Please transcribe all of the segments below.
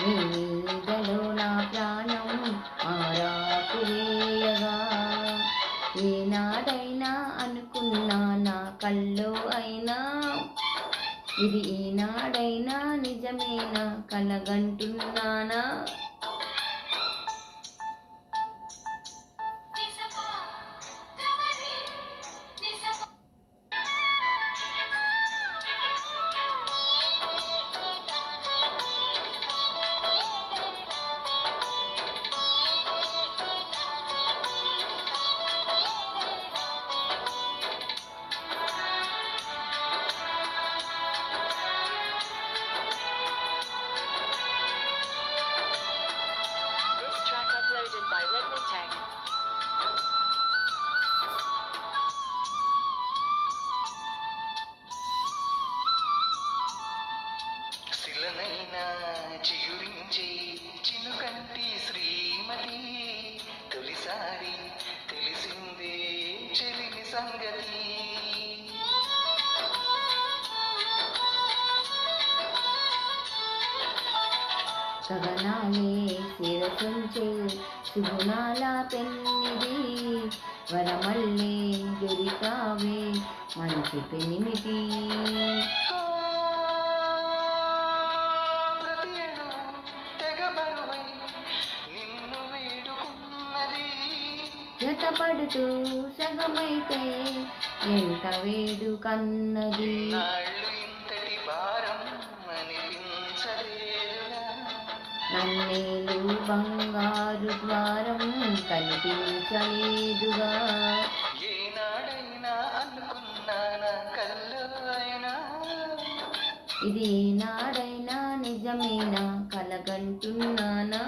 నీ నీడలో నా ప్రాణం ఆరాకురేయగా ఏనాడైనా అనుకున్నా నా కల్లో అయినా ఇది ఈనాడైనా నిజమేనా కలగంటున్నానా? ఒకసారి తెలిసిందే చెలిని సంగతి. గగనాలే శిరసుంచే సుగుణాల పెన్నిది. వరమల్లే దొరికావే మంచి పెనిమిది. జతపడుతూ సగమైతే ఎంత వేడు కన్నది? నన్నేలు బంగారు ద్వారం కనిపించలేదుగా. ఇది నాడైనా నిజమేనా? కలగంటున్నానా?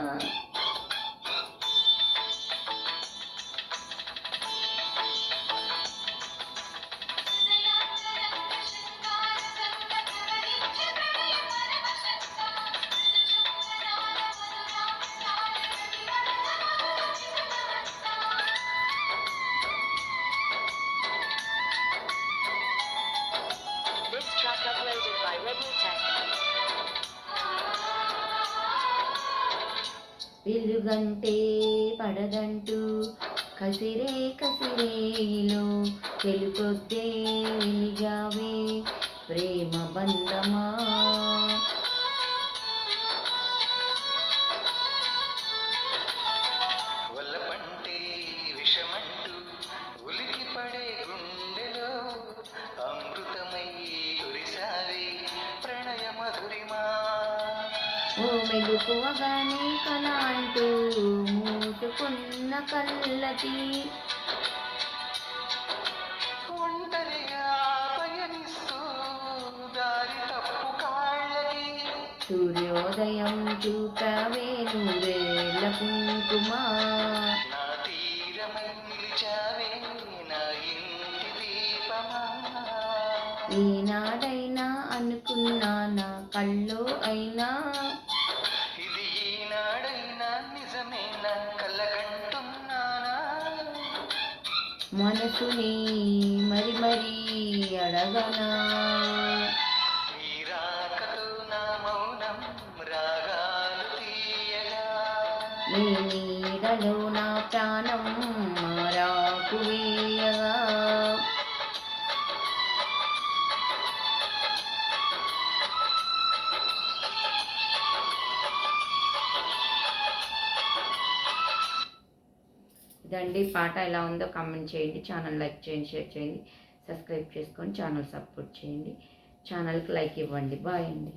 వెలుగంటే పడదంటూ కసిరే కసిరేలో తెలుకొద్దే వెలిగావే ప్రేమ బంధమా? ఓ మెలుకువగానే కల అంటూ మూసుకున్న కళ్ళకి సూర్యోదయం చూపవే నూరేళ్ళ కుంకుమా. ఈనాడైనా అనుకున్నా నా కళ్ళు అయినా. మనసుని మరి మరి అడగనా. నీ నీడలో నా ప్రాణం మారాకు వేయగా. ఇదండి. పాట ఎలా ఉందో కామెంట్ చేయండి. ఛానల్ లైక్ చేయండి షేర్ చేయండి. సబ్స్క్రైబ్ చేసుకొని ఛానల్ సపోర్ట్ చేయండి. ఛానల్కి లైక్ ఇవ్వండి. బాయ్ అండి.